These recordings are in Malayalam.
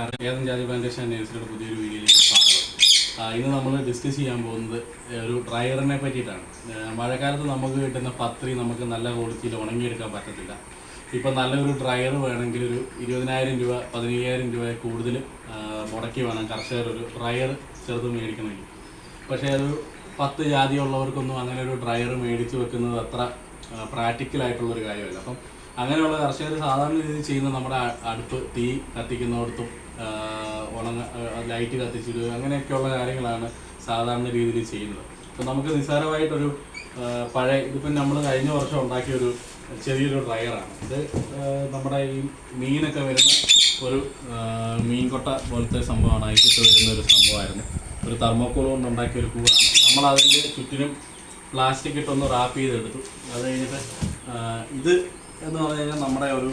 ഏതൻ ജാതി പ്ലാന്റേഷൻ നേഴ്സിയുടെ പുതിയൊരു വീഡിയോയിലേക്ക് സ്വാഗതം. ഇന്ന് നമ്മൾ ഡിസ്കസ് ചെയ്യാൻ പോകുന്നത് ഒരു ഡ്രയറിനെ പറ്റിയിട്ടാണ്. മഴക്കാലത്ത് നമുക്ക് കിട്ടുന്ന പത്രി നമുക്ക് നല്ല ക്വാളിറ്റിയിൽ ഉണങ്ങിയെടുക്കാൻ പറ്റത്തില്ല. ഇപ്പം നല്ലൊരു ഡ്രയർ വേണമെങ്കിൽ ഒരു ഇരുപതിനായിരം രൂപ പതിനയ്യായിരം രൂപ കൂടുതൽ മുടക്കി വേണം കർഷകർ ഒരു ഡ്രയർ ചെറുത് മേടിക്കണമെങ്കിൽ. പക്ഷേ അത് പത്ത് ജാതിയുള്ളവർക്കൊന്നും അങ്ങനെ ഒരു ഡ്രയർ മേടിച്ച് വെക്കുന്നത് അത്ര പ്രാക്ടിക്കലായിട്ടുള്ളൊരു കാര്യമല്ല. അപ്പം അങ്ങനെയുള്ള കർഷകർ സാധാരണ രീതിയിൽ ചെയ്യുന്ന നമ്മുടെ അടുപ്പ് തീ കത്തിക്കുന്നിടത്തും ഉണങ്ങ ലൈറ്റ് കത്തിച്ചിടുക അങ്ങനെയൊക്കെയുള്ള കാര്യങ്ങളാണ് സാധാരണ രീതിയിൽ ചെയ്യുന്നത്. അപ്പം നമുക്ക് നിസ്സാരമായിട്ടൊരു പഴയ ഇതിപ്പം നമ്മൾ കഴിഞ്ഞ വർഷം ഉണ്ടാക്കിയൊരു ചെറിയൊരു ഡ്രയറാണ്. ഇത് നമ്മുടെ ഈ മീനൊക്കെ വരുന്ന ഒരു മീൻകൊട്ട പോലത്തെ സംഭവമാണ്. അയച്ചിട്ട് വരുന്ന ഒരു സംഭവമായിരുന്നു. ഒരു തെർമോക്കോൾ കൊണ്ട് ഉണ്ടാക്കിയ കൂടാണ്. നമ്മളതിന്റെ ചുറ്റിനും പ്ലാസ്റ്റിക് ഇട്ടൊന്ന് റാപ്പ് ചെയ്തെടുത്തു. അത് കഴിഞ്ഞിട്ട് ഇത് എന്ന് പറഞ്ഞു കഴിഞ്ഞാൽ നമ്മുടെ ഒരു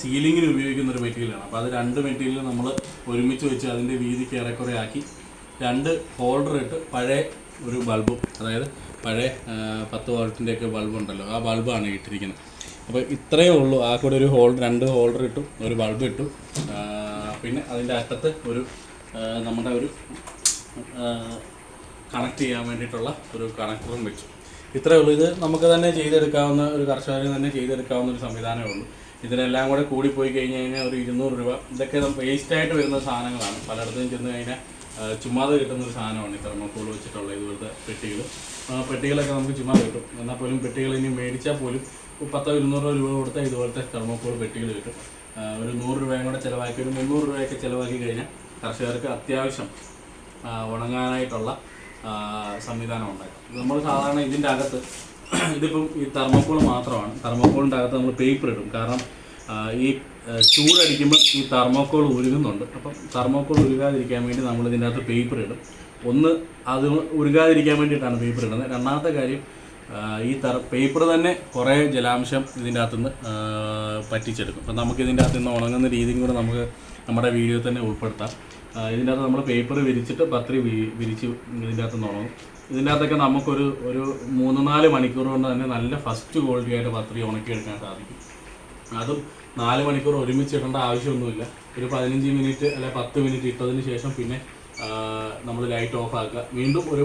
സീലിങ്ങിന് ഉപയോഗിക്കുന്ന ഒരു മെറ്റീരിയലാണ്. അപ്പോൾ അത് രണ്ട് മെറ്റീരിയൽ നമ്മൾ ഒരുമിച്ച് വെച്ച് അതിന്റെ വീതി ഏറെക്കുറെ ആക്കി രണ്ട് ഹോൾഡർ ഇട്ട് പഴയ ഒരു ബൾബും അതായത് പഴയ പത്ത് വോൾട്ടിന്റെയൊക്കെ ബൾബുണ്ടല്ലോ ആ ബൾബാണ് ഇട്ടിരിക്കുന്നത്. അപ്പോൾ ഇത്രയേ ഉള്ളൂ. ആ കൂടെ ഒരു ഹോൾഡർ രണ്ട് ഹോൾഡർ ഇട്ടു ഒരു ബൾബ് ഇട്ടു. പിന്നെ അതിന്റെ അറ്റത്ത് ഒരു നമ്മുടെ ഒരു കണക്ട് ചെയ്യാൻ വേണ്ടിയിട്ടുള്ള ഒരു കണക്ടറും വെച്ചു. ഇത്രയേ ഉള്ളൂ. ഇത് നമുക്ക് തന്നെ ചെയ്തെടുക്കാവുന്ന ഒരു കർഷകന് തന്നെ ചെയ്തെടുക്കാവുന്ന ഒരു സംവിധാനമേ ഉള്ളൂ. ഇതിനെല്ലാം കൂടെ കൂടിപ്പോയി കഴിഞ്ഞ് കഴിഞ്ഞാൽ ഒരു ഇരുന്നൂറ് രൂപ. ഇതൊക്കെ വേസ്റ്റായിട്ട് വരുന്ന സാധനങ്ങളാണ്. പലയിടത്തും ചെന്ന് കഴിഞ്ഞാൽ ചുമ്മാതെ കിട്ടുന്ന ഒരു സാധനമാണ് ഈ തെർമോക്കോൾ വെച്ചിട്ടുള്ള ഇതുപോലത്തെ പെട്ടികൾ പെട്ടികളൊക്കെ നമുക്ക് ചുമ്മാ കിട്ടും. എന്നാൽ പോലും പെട്ടികൾ ഇനി മേടിച്ചാൽ പോലും പത്തോ ഇരുന്നൂറോ രൂപ കൊടുത്താൽ ഇതുപോലത്തെ തെർമോക്കോൾ പെട്ടികൾ കിട്ടും. ഒരു നൂറ് രൂപയും കൂടെ ചിലവാക്കി ഒരു മുന്നൂറ് രൂപയൊക്കെ ചിലവാക്കി കഴിഞ്ഞാൽ കർഷകർക്ക് അത്യാവശ്യം ഉണങ്ങാനായിട്ടുള്ള സംവിധാനം ഉണ്ടാക്കും നമ്മൾ സാധാരണ ഇതിന്റെ അകത്ത് ഇതിപ്പം ഈ തെർമോക്കോൾ മാത്രമാണ്. തെർമോക്കോളിന്റെ അകത്ത് നമ്മൾ പേപ്പർ ഇടും. കാരണം ഈ ചൂടടിക്കുമ്പോൾ ഈ തെർമോക്കോൾ ഉരുകുന്നുണ്ട്. അപ്പം തെർമോക്കോൾ ഉരുകാതിരിക്കാൻ വേണ്ടി നമ്മൾ ഇതിന്റെ അകത്ത് പേപ്പർ ഇടും. ഒന്ന് അത് ഉരുകാതിരിക്കാൻ വേണ്ടിയിട്ടാണ് പേപ്പർ ഇടുന്നത്. രണ്ടാമത്തെ കാര്യം ഈ തെർ പേപ്പർ തന്നെ കുറേ ജലാംശം ഇതിന്റെ അകത്തുനിന്ന് പറ്റിച്ചെടുക്കും. അപ്പം നമുക്ക് ഇതിന്റെ അകത്ത് നിന്ന് ഉണങ്ങുന്ന രീതിയും കൂടെ നമുക്ക് നമ്മുടെ വീഡിയോ തന്നെ ഉൾപ്പെടുത്താം. ഇതിന്റെ അകത്ത് നമ്മൾ പേപ്പർ വിരിച്ചിട്ട് പത്രി വിരിച്ച് ഇതിന്റെ അകത്ത് നിന്ന് ഉണങ്ങും. ഇതിന്റെ അകത്തൊക്കെ നമുക്കൊരു ഒരു മൂന്ന് നാല് മണിക്കൂർ കൊണ്ട് തന്നെ നല്ല ഫസ്റ്റ് ക്വാളിറ്റി ആയിട്ട് പത്രി ഉണക്കിയെടുക്കാൻ സാധിക്കും. അതും നാല് മണിക്കൂർ ഒരുമിച്ച് ഇടേണ്ട ആവശ്യമൊന്നുമില്ല. ഒരു പതിനഞ്ച് മിനിറ്റ് അല്ലെ പത്ത് മിനിറ്റ് ഇട്ടതിന് ശേഷം പിന്നെ നമ്മൾ ലൈറ്റ് ഓഫ് ആക്കുക. വീണ്ടും ഒരു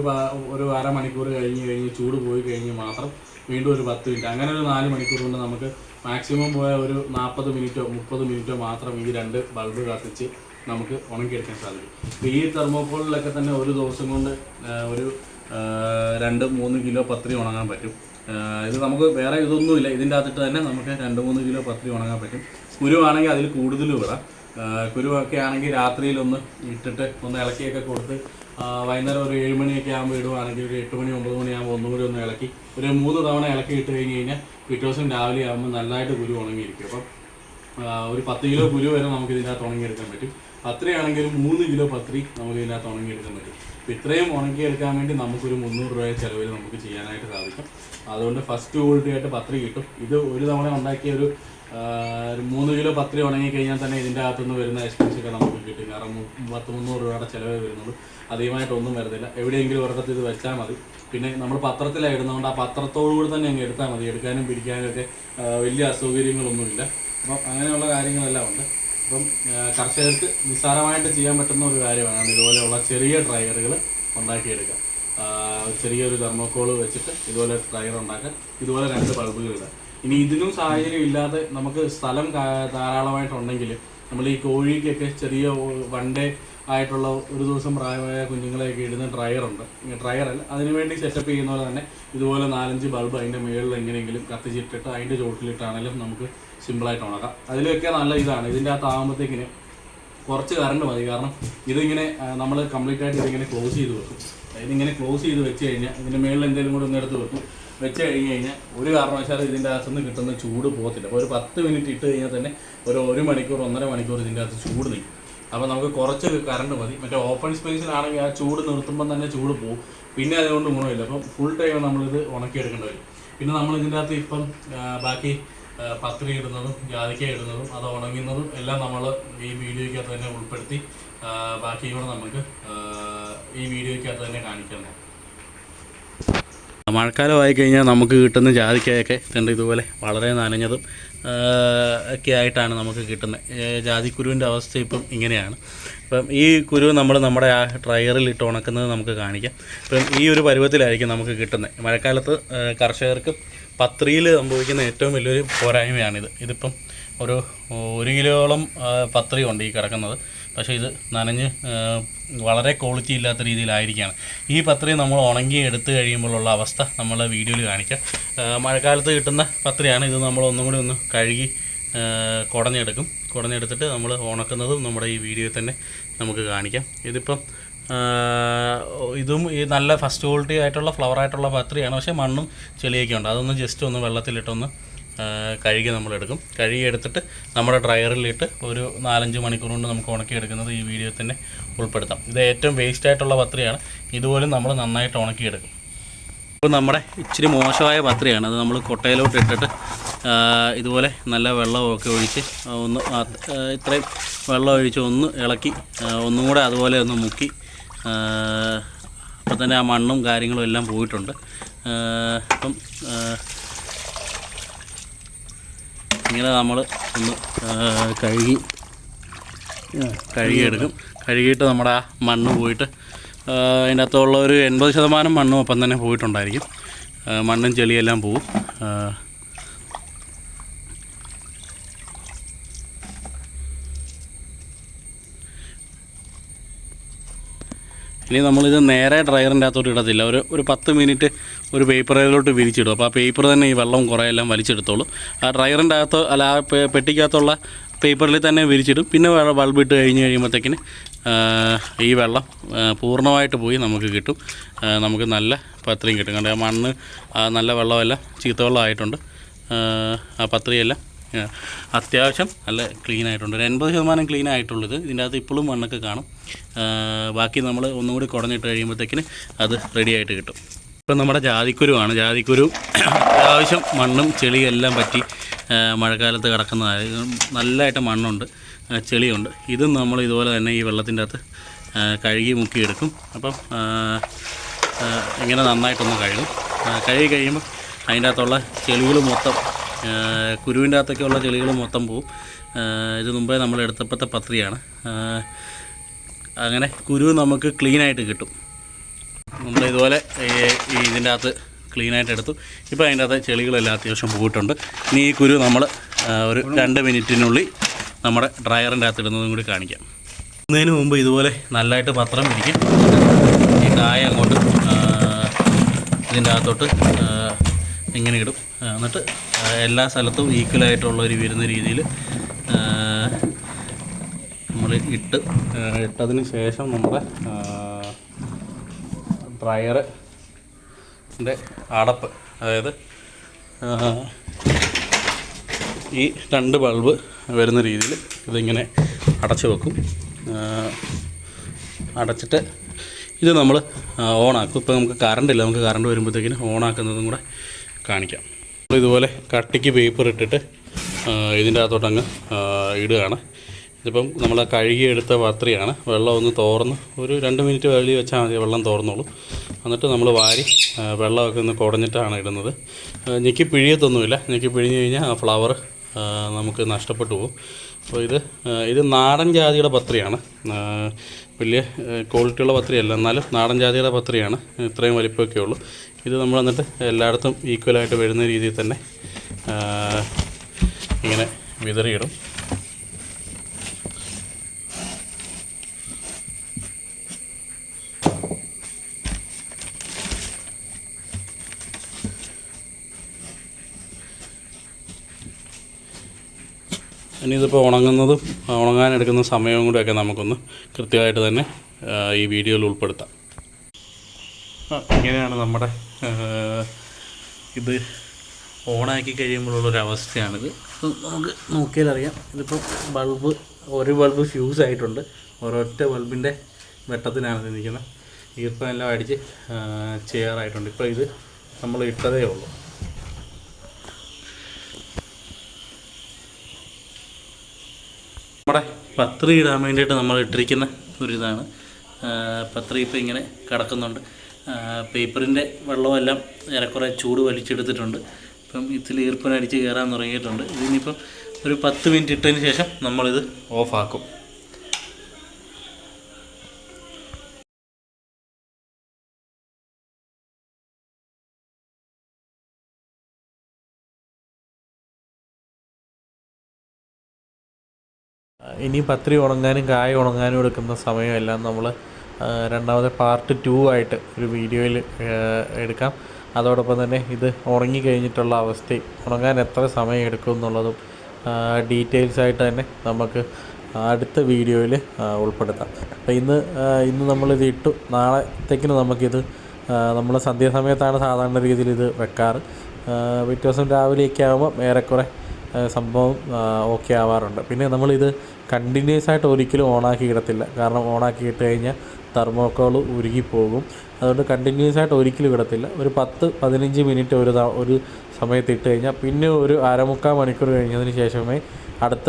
ഒരു അരമണിക്കൂർ കഴിഞ്ഞ് കഴിഞ്ഞ് ചൂട് പോയി കഴിഞ്ഞ് മാത്രം വീണ്ടും ഒരു പത്ത് മിനിറ്റ്. അങ്ങനെ ഒരു നാല് മണിക്കൂർ കൊണ്ട് നമുക്ക് മാക്സിമം പോയ ഒരു നാൽപ്പത് മിനിറ്റോ മുപ്പത് മിനിറ്റോ മാത്രം ഈ രണ്ട് ബൾബ് കത്തിച്ച് നമുക്ക് ഉണക്കിയെടുക്കാൻ സാധിക്കും. ഈ തെർമോക്കോളിലൊക്കെ തന്നെ ഒരു ദിവസം കൊണ്ട് ഒരു രണ്ട് മൂന്ന് കിലോ പത്രി ഉണങ്ങാൻ പറ്റും. ഇത് നമുക്ക് വേറെ ഇതൊന്നുമില്ല. ഇതിന്റെ അകത്തിട്ട് തന്നെ നമുക്ക് രണ്ട് മൂന്ന് കിലോ പത്രി ഉണങ്ങാൻ പറ്റും. കുരുവാണെങ്കിൽ അതിൽ കൂടുതലും ആ, കുരുവൊക്കെ ആണെങ്കിൽ രാത്രിയിലൊന്ന് ഇട്ടിട്ട് ഒന്ന് ഇളക്കിയൊക്കെ കൊടുത്ത് വൈകുന്നേരം ഒരു ഏഴ് മണിയൊക്കെ ആകുമ്പോൾ ഇടുവാണെങ്കിൽ ഒരു എട്ട് മണി ഒമ്പത് മണിയാകുമ്പോൾ ഒന്നും കൂടി ഒന്ന് ഇളക്കി ഒരു മൂന്ന് തവണ ഇളക്കി ഇട്ട് കഴിഞ്ഞ് കഴിഞ്ഞാൽ പിറ്റേ ദിവസം രാവിലെ ആകുമ്പോൾ നല്ലതായിട്ട് കുരു ഉണങ്ങിയിരിക്കും. അപ്പം ഒരു പത്ത് കിലോ കുരു വരെ നമുക്ക് ഇതിനകത്ത് ഉണങ്ങിയെടുക്കാൻ പറ്റും. പത്രിയാണെങ്കിൽ മൂന്ന് കിലോ പത്രി നമുക്ക് ഇതിനകത്ത് ഉണങ്ങിയെടുക്കാൻ പറ്റും. അപ്പോൾ ഇത്രയും ഉണക്കിയെടുക്കാൻ വേണ്ടി നമുക്കൊരു മുന്നൂറ് രൂപ ചിലവിൽ നമുക്ക് ചെയ്യാനായിട്ട് സാധിക്കും. അതുകൊണ്ട് ഫസ്റ്റ് ക്വാളിറ്റി ആയിട്ട് പത്രി കിട്ടും. ഇത് ഒരു തവണ ഉണ്ടാക്കിയ ഒരു മൂന്ന് കിലോ പത്രി ഉണങ്ങി കഴിഞ്ഞാൽ തന്നെ ഇതിന്റെ അകത്തുനിന്ന് വരുന്ന എക്സ്പെൻസ് ഒക്കെ നമുക്ക് കിട്ടും. കാരണം പത്ത് മുന്നൂറ് രൂപയുടെ ചിലവേ വരുന്നുള്ളൂ. അധികമായിട്ടൊന്നും വരുന്നില്ല എവിടെയെങ്കിലും ഒരിടത്ത് ഇത് വെച്ചാൽ മതി. പിന്നെ നമ്മൾ പത്രത്തിലാണ് ഇടുന്നതുകൊണ്ട് ആ പത്രത്തോടു കൂടി തന്നെ അങ്ങ് എടുത്താൽ മതി. എടുക്കാനും പിടിക്കാനും ഒക്കെ വലിയ അസൗകര്യങ്ങളൊന്നുമില്ല. അപ്പം അങ്ങനെയുള്ള കാര്യങ്ങളെല്ലാം ഉണ്ട്. അപ്പം കർഷകർക്ക് നിസ്സാരമായിട്ട് ചെയ്യാൻ പറ്റുന്ന ഒരു കാര്യമാണ്. ഇതുപോലെയുള്ള ചെറിയ ഡ്രയറുകൾ ഉണ്ടാക്കിയെടുക്കുക ചെറിയൊരു തെർമോക്കോൾ വെച്ചിട്ട് ഇതുപോലെ ഡ്രയർ ഉണ്ടാക്കാൻ ഇതുപോലെ രണ്ട് ബൾബുകൾ ഇടാം. ഇനി ഇതിനും സാഹചര്യം ഇല്ലാതെ നമുക്ക് സ്ഥലം ധാരാളമായിട്ടുണ്ടെങ്കിൽ നമ്മൾ ഈ കോഴിക്കൊക്കെ ചെറിയ വൺ ഡേ ആയിട്ടുള്ള ഒരു ദിവസം പ്രായമായ കുഞ്ഞുങ്ങളെയൊക്കെ ഇടുന്ന ഡ്രയറുണ്ട് അല്ല. അതിനുവേണ്ടി സെറ്റപ്പ് ചെയ്യുന്ന പോലെ തന്നെ ഇതുപോലെ നാലഞ്ച് ബൾബ് അതിന്റെ മുകളിൽ എങ്ങനെയെങ്കിലും കത്തിച്ചിട്ടിട്ട് അതിന്റെ ചോട്ടിലിട്ടാണെങ്കിലും നമുക്ക് സിമ്പിളായിട്ട് ഉണക്കാം. അതിലൊക്കെ നല്ല ഇതാണ്. ഇതിന്റെ അകത്ത് ആകുമ്പോഴത്തേക്കിന് കുറച്ച് കറണ്ട് മതി. കാരണം ഇതിങ്ങനെ നമ്മൾ കംപ്ലീറ്റ് ആയിട്ട് ഇതിങ്ങനെ ക്ലോസ് ചെയ്ത് വെക്കും. ഇതിങ്ങനെ ക്ലോസ് ചെയ്ത് വെച്ച് കഴിഞ്ഞാൽ ഇതിന്റെ മുകളിൽ എന്തെങ്കിലും കൂടി ഒന്ന് എടുത്ത് വെക്കും. വെച്ച് കഴിഞ്ഞ് കഴിഞ്ഞാൽ ഒരു കാരണവശാലും ഇതിന്റെ അകത്തുനിന്ന് കിട്ടുന്ന ചൂട് പോകത്തില്ല. അപ്പോൾ ഒരു പത്ത് മിനിറ്റ് ഇട്ട് കഴിഞ്ഞാൽ തന്നെ ഒരു ഒരു മണിക്കൂർ ഒന്നര മണിക്കൂർ ഇതിന്റെ അകത്ത് ചൂട് നിൽക്കും. അപ്പോൾ നമുക്ക് കുറച്ച് കറണ്ട് മതി. മറ്റേ ഓപ്പൺ സ്പേസിലാണെങ്കിൽ ആ ചൂട് നിർത്തുമ്പം തന്നെ ചൂട് പോകും പിന്നെ അതുകൊണ്ട് ഗുണമില്ല. അപ്പം ഫുൾ ടൈം നമ്മളിത് ഉണക്കിയെടുക്കേണ്ടി വരും. പിന്നെ നമ്മൾ ഇതിന്റെ അകത്ത് ഇപ്പം ബാക്കി പത്ര ഇടുന്നതും ജാതിക്ക ഇടുന്നതും അത് ഉണങ്ങുന്നതും എല്ലാം നമ്മൾ ഈ വീഡിയോയ്ക്കകത്ത് തന്നെ ഉൾപ്പെടുത്തി ബാക്കി കൂടെ നമുക്ക് ഈ വീഡിയോയ്ക്കകത്ത് തന്നെ കാണിക്കാം. മഴക്കാലമായി കഴിഞ്ഞാൽ നമുക്ക് കിട്ടുന്ന ജാതിക്കായൊക്കെ കണ്ട് ഇതുപോലെ വളരെ നനഞ്ഞതും ഒക്കെ ആയിട്ടാണ് നമുക്ക് കിട്ടുന്നത്. ജാതിക്കുരുവിന്റെ അവസ്ഥ ഇപ്പം ഇങ്ങനെയാണ്. ഇപ്പം ഈ കുരു നമ്മൾ നമ്മുടെ ആ ഡ്രയറിൽ ഇട്ട് ഉണക്കുന്നത് നമുക്ക് കാണിക്കാം. ഇപ്പം ഈ ഒരു പരുവത്തിലായിരിക്കും നമുക്ക് കിട്ടുന്നത്. മഴക്കാലത്ത് കർഷകർക്ക് പത്രിയിൽ സംഭവിക്കുന്ന ഏറ്റവും വലിയൊരു പോരായ്മയാണിത്. ഇതിപ്പം ഒരു ഒരു കിലോളം പത്രിയുണ്ട് ഈ കിടക്കുന്നത്. പക്ഷേ ഇത് നനഞ്ഞ് വളരെ ക്വാളിറ്റി ഇല്ലാത്ത രീതിയിലായിരിക്കുകയാണ്. ഈ പത്രി നമ്മൾ ഉണങ്ങി എടുത്തു കഴിയുമ്പോഴുള്ള അവസ്ഥ നമ്മൾ വീഡിയോയിൽ കാണിക്കാം. മഴക്കാലത്ത് കിട്ടുന്ന പത്രിയാണ് ഇത് നമ്മൾ ഒന്നും കൂടി ഒന്ന് കഴുകി കുടഞ്ഞെടുക്കും. കുടഞ്ഞെടുത്തിട്ട് നമ്മൾ ഉണക്കുന്നതും നമ്മുടെ ഈ വീഡിയോയിൽ തന്നെ നമുക്ക് കാണിക്കാം. ഇതിപ്പം ഇതും ഈ നല്ല ഫസ്റ്റ് ക്വാളിറ്റി ആയിട്ടുള്ള ഫ്ലവർ ആയിട്ടുള്ള പത്രിയാണ് പക്ഷേ മണ്ണും ചെളിയൊക്കെ ഉണ്ട് അതൊന്ന് ജസ്റ്റ് ഒന്ന് വെള്ളത്തിലിട്ടൊന്ന് കഴുകി നമ്മളെടുക്കും. കഴുകി എടുത്തിട്ട് നമ്മുടെ ഡ്രയറിലിട്ട് ഒരു നാലഞ്ച് മണിക്കൂർ കൊണ്ട് നമുക്ക് ഉണക്കിയെടുക്കുന്നത് ഈ വീഡിയോ തന്നെ ഉൾപ്പെടുത്താം. ഇത് ഏറ്റവും വേസ്റ്റ് ആയിട്ടുള്ള പത്രിയാണ്. ഇതുപോലും നമ്മൾ നന്നായിട്ട് ഉണക്കിയെടുക്കും. ഇപ്പോൾ നമ്മുടെ ഇച്ചിരി മോശമായ പത്രിയാണ്. അത് നമ്മൾ കൊട്ടയിലോട്ട് ഇട്ടിട്ട് ഇതുപോലെ നല്ല വെള്ളമൊക്കെ ഒഴിച്ച് ഒന്ന് ഇത്രയും വെള്ളം ഒഴിച്ച് ഒന്ന് ഇളക്കി ഒന്നും കൂടെ അതുപോലെ ഒന്ന് മുക്കി അപ്പോൾ തന്നെ ആ മണ്ണും കാര്യങ്ങളും എല്ലാം പോയിട്ടുണ്ട്. അപ്പം ഇങ്ങനെ നമ്മൾ ഒന്ന് കഴുകി കഴുകിയെടുക്കും. കഴുകിയിട്ട് നമ്മുടെ ആ മണ്ണ് പോയിട്ട് അതിന്റെ അകത്തുള്ള ഒരു എൺപത് ശതമാനം മണ്ണും ഒപ്പം തന്നെ പോയിട്ടുണ്ടായിരിക്കും. മണ്ണും ചെളിയെല്ലാം പോവും. ഇനി നമ്മളിത് നേരെ ഡ്രയറിന്റെ അകത്തോട്ട് ഇടത്തില്ല. ഒരു ഒരു പത്ത് മിനിറ്റ് ഒരു പേപ്പറിലോട്ട് വിരിച്ചിടും. അപ്പോൾ ആ പേപ്പർ തന്നെ ഈ വെള്ളം കുറേ എല്ലാം വലിച്ചെടുത്തോളും. ആ ഡ്രയറിന്റെ അകത്ത് അല്ല ആ പെട്ടിക്കകത്തുള്ള പേപ്പറിൽ തന്നെ വിരിച്ചിടും. പിന്നെ ബൾബ് ഇട്ട് കഴിഞ്ഞ് കഴിയുമ്പോഴത്തേക്കിന് ഈ വെള്ളം പൂർണമായിട്ട് പോയി നമുക്ക് കിട്ടും. നമുക്ക് നല്ല പത്രിയും കിട്ടും. കാരണം മണ്ണ് നല്ല വെള്ളമെല്ലാം ചീത്തവെള്ളമായിട്ടുണ്ട് ആ, ആ പത്രിയെല്ലാം അത്യാവശ്യം നല്ല ക്ലീൻ ആയിട്ടുണ്ട്. ഒരു എൺപത് ശതമാനം ക്ലീൻ ആയിട്ടുള്ളത് ഇതിന്റെ അകത്ത് ഇപ്പോഴും മണ്ണൊക്കെ കാണും. ബാക്കി നമ്മൾ ഒന്നും കൂടി കുടഞ്ഞിട്ട് കഴിയുമ്പോഴത്തേക്കിന് അത് റെഡി ആയിട്ട് കിട്ടും. ഇപ്പം നമ്മുടെ ജാതിക്കുരുവാണ്. ജാതിക്കുരു അത്യാവശ്യം മണ്ണും ചെളിയും എല്ലാം പറ്റി മഴക്കാലത്ത് കിടക്കുന്നതായ. നല്ലതായിട്ട് മണ്ണുണ്ട്. ചെളിയുണ്ട്. ഇതും നമ്മൾ ഇതുപോലെ തന്നെ ഈ വെള്ളത്തിന്റെ അകത്ത് കഴുകി മുക്കിയെടുക്കും. അപ്പം ഇങ്ങനെ നന്നായിട്ടൊന്ന് കഴുകും. കഴുകി കഴിയുമ്പോൾ അതിന്റെ അകത്തുള്ള ചെളികൾ മൊത്തം കുരുവിന്റെ അകത്തൊക്കെ ഉള്ള ചെളികൾ മൊത്തം പോവും. ഇത് മുമ്പേ നമ്മൾ എടുത്തപ്പോഴത്തെ പത്രിയാണ്. അങ്ങനെ കുരു നമുക്ക് ക്ലീനായിട്ട് കിട്ടും. നമ്മൾ ഇതുപോലെ ഇതിന്റെ അകത്ത് ക്ലീനായിട്ട് എടുത്തു. ഇപ്പോൾ അതിന്റെ അകത്ത് ചെളികളെല്ലാം അത്യാവശ്യം പോയിട്ടുണ്ട്. ഇനി ഈ കുരു നമ്മൾ ഒരു രണ്ട് മിനിറ്റിനുള്ളിൽ നമ്മുടെ ഡ്രയറിന്റെ അകത്ത് ഇടുന്നതും കൂടി കാണിക്കാം. ഇടുന്നതിന് മുമ്പ് ഇതുപോലെ നല്ലതായിട്ട് പത്രം പിടിക്കും. ഈ കായ അങ്ങോട്ട് ഇതിന്റെ അകത്തോട്ട് ഇങ്ങനെ ഇടും. എന്നിട്ട് എല്ലാ സ്ഥലത്തും ഈക്വലായിട്ടുള്ള ഒരു വരുന്ന രീതിയിൽ നമ്മൾ ഇട്ട് ഇട്ടതിന് ശേഷം നമ്മുടെ ഡ്രയറിന്റെ അടപ്പ് അതായത് ഈ രണ്ട് ബൾബ് വരുന്ന രീതിയിൽ ഇതിങ്ങനെ അടച്ചു വെക്കും. അടച്ചിട്ട് ഇത് നമ്മൾ ഓണാക്കും ഇപ്പോൾ നമുക്ക് കറണ്ട് ഇല്ല. നമുക്ക് കറണ്ട് വരുമ്പോഴത്തേക്കിന് ഓണാക്കുന്നതും കൂടെ കാണിക്കാം. ഇതുപോലെ കട്ടിക്ക് പേപ്പർ ഇട്ടിട്ട് ഇതിന്റെ അകത്തോട്ടങ്ങ് അങ്ങ് ഇടുകയാണ്. ഇതിപ്പം നമ്മൾ കഴുകിയെടുത്ത പത്രിയാണ്. വെള്ളം ഒന്ന് തോർന്ന് ഒരു രണ്ട് മിനിറ്റ് വെള്ളി വെച്ചാൽ മതി വെള്ളം തോർന്നോളും. എന്നിട്ട് നമ്മൾ വാരി വെള്ളമൊക്കെ ഒന്ന് കുടഞ്ഞിട്ടാണ് ഇടുന്നത്. ഞെക്കി പിഴിയത്തൊന്നുമില്ല. ഞെക്കി പിഴിഞ്ഞ് കഴിഞ്ഞാൽ ആ ഫ്ലവർ നമുക്ക് നഷ്ടപ്പെട്ടു പോകും. അപ്പോൾ ഇത് ഇത് നാടൻ ജാതിയുടെ പത്രിയാണ്. വലിയ ക്വാളിറ്റിയുള്ള പത്രിയല്ല. എന്നാലും നാടൻ ജാതിയുടെ പത്രിയാണ്. ഇത്രയും വലിപ്പമൊക്കെ ഉള്ളൂ. ഇത് നമ്മൾ എന്നിട്ട് എല്ലായിടത്തും ഈക്വലായിട്ട് വരുന്ന രീതിയിൽ തന്നെ ഇങ്ങനെ വിതറിയിടും. ഇനി ഇതിപ്പോൾ ഉണങ്ങുന്നതും ഉണങ്ങാൻ എടുക്കുന്ന സമയവും കൂടെയൊക്കെ നമുക്കൊന്ന് കൃത്യമായിട്ട് തന്നെ ഈ വീഡിയോയിൽ ഉൾപ്പെടുത്താം. ഇങ്ങനെയാണ് നമ്മുടെ ഇത് ഓണാക്കി കഴിയുമ്പോഴുള്ളൊരവസ്ഥയാണിത്. നമുക്ക് നോക്കിയാലറിയാം ഇതിപ്പോൾ ബൾബ് ഒരു ബൾബ് ഫ്യൂസ് ആയിട്ടുണ്ട്. ഒരൊറ്റ ബൾബിന്റെ വെട്ടത്തിനാണ് ഇത് നിൽക്കുന്നത്. ഈർപ്പം എല്ലാം അടിച്ച് ചെയ്യാറായിട്ടുണ്ട് ഇപ്പോൾ ഇത് നമ്മൾ ഇട്ടതേ ഉള്ളൂ നമ്മുടെ പത്രി ഇടാൻ വേണ്ടിയിട്ട് നമ്മൾ ഇട്ടിരിക്കുന്ന ഒരു ഇതാണ്. പത്രി ഇപ്പോൾ ഇങ്ങനെ കിടക്കുന്നുണ്ട്. പേപ്പറിന്റെ വെള്ളമെല്ലാം ഏറെക്കുറെ ചൂട് വലിച്ചെടുത്തിട്ടുണ്ട്. ഇപ്പം ഇതിൽ ഈർപ്പനടിച്ച് കയറാൻ തുടങ്ങിയിട്ടുണ്ട്. ഇതിനിപ്പം ഒരു പത്ത് മിനിറ്റ് ഇട്ടതിന് ശേഷം നമ്മളിത് ഓഫാക്കും. ഇനി പത്രി ഉണങ്ങാനും കായ ഉണങ്ങാനും എടുക്കുന്ന സമയമെല്ലാം നമ്മൾ രണ്ടാമത്തെ പാർട്ട് ടു ആയിട്ട് ഒരു വീഡിയോയിൽ എടുക്കാം. അതോടൊപ്പം തന്നെ ഇത് ഉണങ്ങി കഴിഞ്ഞിട്ടുള്ള അവസ്ഥയും ഉണങ്ങാൻ എത്ര സമയം എടുക്കും എന്നുള്ളതും ഡീറ്റെയിൽസ് ആയിട്ട് തന്നെ നമുക്ക് അടുത്ത വീഡിയോയിൽ ഉൾപ്പെടുത്താം. അപ്പോൾ ഇന്ന് ഇന്ന് നമ്മളിത് ഇട്ടു. നാളത്തേക്കിന് നമുക്കിത് നമ്മൾ സന്ധ്യാസമയത്താണ് സാധാരണ രീതിയിൽ ഇത് വെക്കാറ്. പിറ്റേ ദിവസം രാവിലെയൊക്കെ ആകുമ്പോൾ ഏറെക്കുറെ സംഭവം ഓക്കെ ആവാറുണ്ട്. പിന്നെ നമ്മളിത് കണ്ടിന്യൂസ് ആയിട്ട് ഒരിക്കലും ഓണാക്കി ഇടത്തില്ല. കാരണം ഓണാക്കി ഇട്ട് കഴിഞ്ഞാൽ തെർമോക്കോൾ ഉരുകിപ്പോകും അതുകൊണ്ട് കണ്ടിന്യൂസ് ആയിട്ട് ഒരിക്കലും ഇടത്തില്ല. ഒരു പത്ത് പതിനഞ്ച് മിനിറ്റ് ഒരു ഒരു സമയത്ത് ഇട്ട് കഴിഞ്ഞാൽ പിന്നെ ഒരു അരമുക്കാൽ മണിക്കൂർ കഴിഞ്ഞതിന് ശേഷമേ അടുത്ത